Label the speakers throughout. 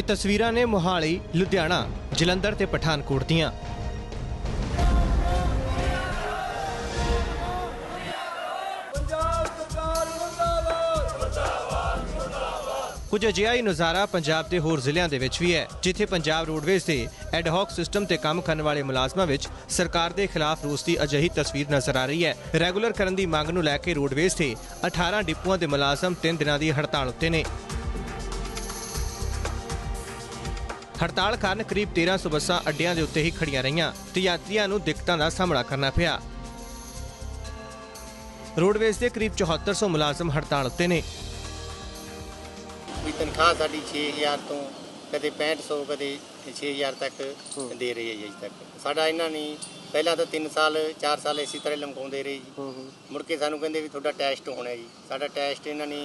Speaker 1: ਇਹ ਤਸਵੀਰਾਂ ਨੇ ਮੋਹਾਲੀ, ਲੁਧਿਆਣਾ, ਜਲੰਧਰ ਤੇ ਪਠਾਨਕੋਟ ਦੀਆਂ। ਕੁਝ ਅਜਿਹਾ ਹੀ ਨਜ਼ਾਰਾ ਪੰਜਾਬ ਦੇ ਹੋਰ ਜ਼ਿਲ੍ਹਿਆਂ ਦੇ ਵਿੱਚ ਵੀ ਹੈ, ਜਿੱਥੇ ਪੰਜਾਬ ਰੋਡਵੇਜ਼ ਦੇ ਐਡਹੌਕ ਸਿਸਟਮ ਤੇ ਕੰਮ ਕਰਨ ਵਾਲੇ ਮੁਲਾਜ਼ਮਾਂ ਵਿੱਚ ਸਰਕਾਰ ਦੇ ਖਿਲਾਫ ਰੋਸ ਦੀ ਅਜਿਹੀ ਤਸਵੀਰ ਨਜ਼ਰ ਆ ਰਹੀ ਹੈ। ਰੈਗੂਲਰ ਕਰਨ ਦੀ ਮੰਗ ਨੂੰ ਲੈ ਕੇ ਰੋਡਵੇਜ਼ ਤੇ 18 ਡਿਪੂਆਂ ਦੇ ਮੁਲਾਜ਼ਮ 3 ਦਿਨਾਂ ਦੀ ਹੜਤਾਲ ਉੱਤੇ ਨੇ। ਹੜਤਾਲ ਕਾਰਨ ਕਰੀਬ 1300 ਬੱਸਾਂ ਅੱਡਿਆਂ ਦੇ ਉੱਤੇ ਹੀ ਖੜੀਆਂ ਰਹੀਆਂ ਤੇ ਯਾਤਰੀਆਂ ਨੂੰ ਦਿੱਕਤਾਂ ਦਾ ਸਾਹਮਣਾ ਕਰਨਾ ਪਿਆ। ਰੋਡਵੇਜ਼ ਦੇ ਕਰੀਬ 7400 ਮੁਲਾਜ਼ਮ ਹੜਤਾਲ ਉੱਤੇ ਨੇ।
Speaker 2: ਵੀ ਤਨਖਾਹ ਸਾਡੀ 6000 ਤੋਂ ਕਦੇ 6500 ਕਦੇ 6000 ਤੱਕ ਦੇ ਰਹੀ ਹੈ ਜੀ ਅਜੇ ਤੱਕ। ਸਾਡਾ ਇਹਨਾਂ ਨੇ ਪਹਿਲਾਂ ਤਾਂ 3 ਸਾਲ 4 ਸਾਲ ਇਸੇ ਤਰ੍ਹਾਂ ਲੰਘਾਉਂਦੇ ਰਹੇ ਜੀ। ਮੁੜ ਕੇ ਸਾਨੂੰ ਕਹਿੰਦੇ ਵੀ ਤੁਹਾਡਾ ਟੈਸਟ ਹੋਣਾ ਜੀ। ਸਾਡਾ ਟੈਸਟ ਇਹਨਾਂ ਨੇ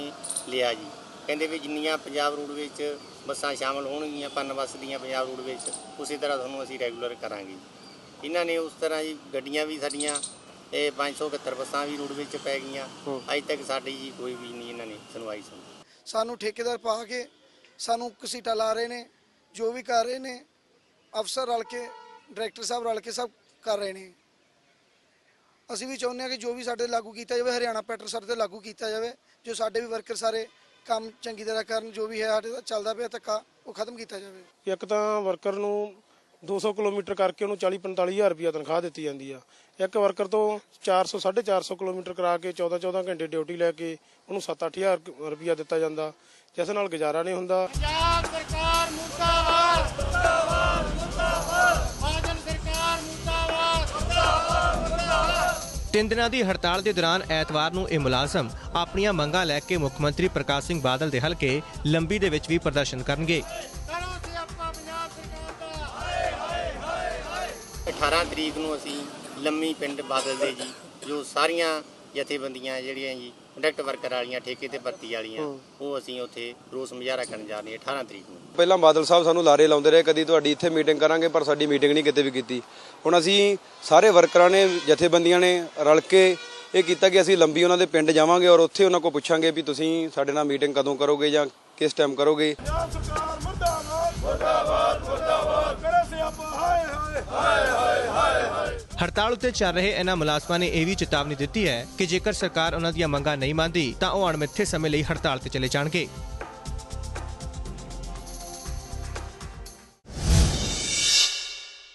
Speaker 2: ਲਿਆ ਜੀ। ਕਹਿੰਦੇ ਵੀ ਜਿੰਨੀਆਂ ਪੰਜਾਬ ਰੋਡ ਵਿੱਚ ਬੱਸਾਂ ਸ਼ਾਮਲ ਹੋਣਗੀਆਂ ਪੰਨ ਬੱਸ ਦੀਆਂ ਪੰਜਾਬ ਰੋਡ ਵਿੱਚ ਉਸੇ ਤਰ੍ਹਾਂ ਤੁਹਾਨੂੰ ਅਸੀਂ ਰੈਗੂਲਰ ਕਰਾਂਗੇ। ਇਹਨਾਂ ਨੇ ਉਸ ਤਰ੍ਹਾਂ ਜੀ ਗੱਡੀਆਂ ਵੀ ਸਾਡੀਆਂ ਇਹ 571 ਬੱਸਾਂ ਵੀ ਰੋਡ ਵਿੱਚ ਪੈ ਗਈਆਂ। ਅਜੇ ਤੱਕ ਸਾਡੀ ਜੀ ਕੋਈ ਵੀ ਨਹੀਂ ਇਹਨਾਂ ਨੇ ਸੁਣਵਾਈ ਸੁਣੀ।
Speaker 3: ਸਾਨੂੰ ਠੇਕੇਦਾਰ ਪਾ ਕੇ ਸਾਨੂੰ ਕਸੀਟਾ ਲਾ ਰਹੇ ਨੇ ਜੋ ਵੀ ਕਰ ਰਹੇ ਨੇ ਅਫਸਰ ਰਲ ਕੇ ਡਾਇਰੈਕਟਰ ਸਾਹਿਬ ਰਲ ਕੇ ਸਭ ਕਰ ਰਹੇ ਨੇ। ਅਸੀਂ ਵੀ ਚਾਹੁੰਦੇ ਹਾਂ ਕਿ ਜੋ ਵੀ ਸਾਡੇ ਲਾਗੂ ਕੀਤਾ ਜਾਵੇ ਹਰਿਆਣਾ ਪੈਟਰ ਸਾਡੇ ਤੇ ਲਾਗੂ ਕੀਤਾ ਜਾਵੇ ਜੋ ਸਾਡੇ ਵੀ ਵਰਕਰ ਸਾਰੇ ਕੰਮ ਚੰਗੀ ਤਰ੍ਹਾਂ ਕਰਨ ਜੋ ਵੀ ਹੈ ਸਾਡੇ ਦਾ ਚੱਲਦਾ ਪਿਆ ਧੱਕਾ ਉਹ ਖਤਮ ਕੀਤਾ ਜਾਵੇ।
Speaker 4: ਇੱਕ ਤਾਂ ਵਰਕਰ ਨੂੰ 200 ਕਿਲੋਮੀਟਰ ਕਰਕੇ ਉਹਨੂੰ 40 45000 ਰੁਪਇਆ ਤਨਖਾਹ ਦਿੱਤੀ ਜਾਂਦੀ ਆ। ਇੱਕ ਵਰਕਰ ਤੋਂ 400 450 ਕਿਲੋਮੀਟਰ ਕਰਾ ਕੇ 14 14 ਘੰਟੇ ਡਿਊਟੀ ਲੈ ਕੇ ਉਹਨੂੰ 7 8000 ਰੁਪਇਆ ਦਿੱਤਾ ਜਾਂਦਾ। ਜਿਸ ਨਾਲ ਗੁਜ਼ਾਰਾ ਨਹੀਂ ਹੁੰਦਾ।
Speaker 1: ਤਿੰਨ ਦਿਨਾਂ ਦੀ ਹੜਤਾਲ ਦੇ ਦੌਰਾਨ ਐਤਵਾਰ ਨੂੰ ਇਹ ਮੁਲਾਜ਼ਮ ਆਪਣੀਆਂ ਮੰਗਾਂ ਲੈ ਕੇ ਮੁੱਖ ਮੰਤਰੀ ਪ੍ਰਕਾਸ਼ ਸਿੰਘ ਬਾਦਲ ਦੇ ਹਲਕੇ ਲੰਬੀ ਦੇ ਵਿੱਚ ਵੀ ਪ੍ਰਦਰਸ਼ਨ ਕਰਨਗੇ।
Speaker 5: ਕਰੋ
Speaker 2: 18 ਤਰੀਕ ਨੂੰ ਅਸੀਂ ਲੰਮੀ ਪਿੰਡ ਬਾਦਲ ਦੇ ਜੀ, ਜੋ ਸਾਰੀਆਂ ਜਥੇਬੰਦੀਆਂ ਜਿਹੜੀਆਂ ਜੀ ਕੰਡਕਟ ਵਰਕਰ ਵਾਲੀਆਂ ਠੇਕੇ ਤੇ ਭਰਤੀ ਵਾਲੀਆਂ ਉਹ ਅਸੀਂ ਉੱਥੇ ਰੋਸ ਮੁਜ਼ਾਹਰਾ ਕਰਨ ਜਾ ਰਹੇ ਹਾਂ 18 ਤਰੀਕ ਨੂੰ।
Speaker 6: ਪਹਿਲਾਂ ਬਾਦਲ ਸਾਹਿਬ ਸਾਨੂੰ ਲਾਰੇ ਲਾਉਂਦੇ ਰਹੇ ਕਦੀ ਤੁਹਾਡੀ ਇੱਥੇ ਮੀਟਿੰਗ ਕਰਾਂਗੇ ਪਰ ਸਾਡੀ ਮੀਟਿੰਗ ਨਹੀਂ ਕਿਤੇ ਵੀ ਕੀਤੀ। ਹੁਣ ਅਸੀਂ ਸਾਰੇ ਵਰਕਰਾਂ ਨੇ ਜਥੇਬੰਦੀਆਂ ਨੇ ਰਲ ਕੇ ਇਹ ਕੀਤਾ ਕਿ ਅਸੀਂ ਲੰਬੀ ਉਹਨਾਂ ਦੇ ਪਿੰਡ ਜਾਵਾਂਗੇ ਔਰ ਉੱਥੇ ਉਹਨਾਂ ਕੋਲ ਪੁੱਛਾਂਗੇ ਵੀ ਤੁਸੀਂ ਸਾਡੇ ਨਾਲ ਮੀਟਿੰਗ ਕਦੋਂ ਕਰੋਗੇ ਜਾਂ ਕਿਸ ਟਾਈਮ ਕਰੋਗੇ।
Speaker 1: ਹੜਤਾਲ ਉੱਤੇ ਚੱਲ ਰਹੇ ਇਹਨਾਂ ਮੁਲਾਜ਼ਮਾਂ ਨੇ ਇਹ ਵੀ ਚੇਤਾਵਨੀ ਦਿੱਤੀ ਹੈ ਕਿ ਜੇਕਰ ਸਰਕਾਰ ਉਹਨਾਂ ਦੀਆਂ ਮੰਗਾਂ ਨਹੀਂ ਮੰਨਦੀ, ਤਾਂ ਉਹ ਅਣਮਿੱਥੇ ਸਮੇਂ ਲਈ ਹੜਤਾਲ ਤੇ ਚਲੇ ਜਾਣਗੇ।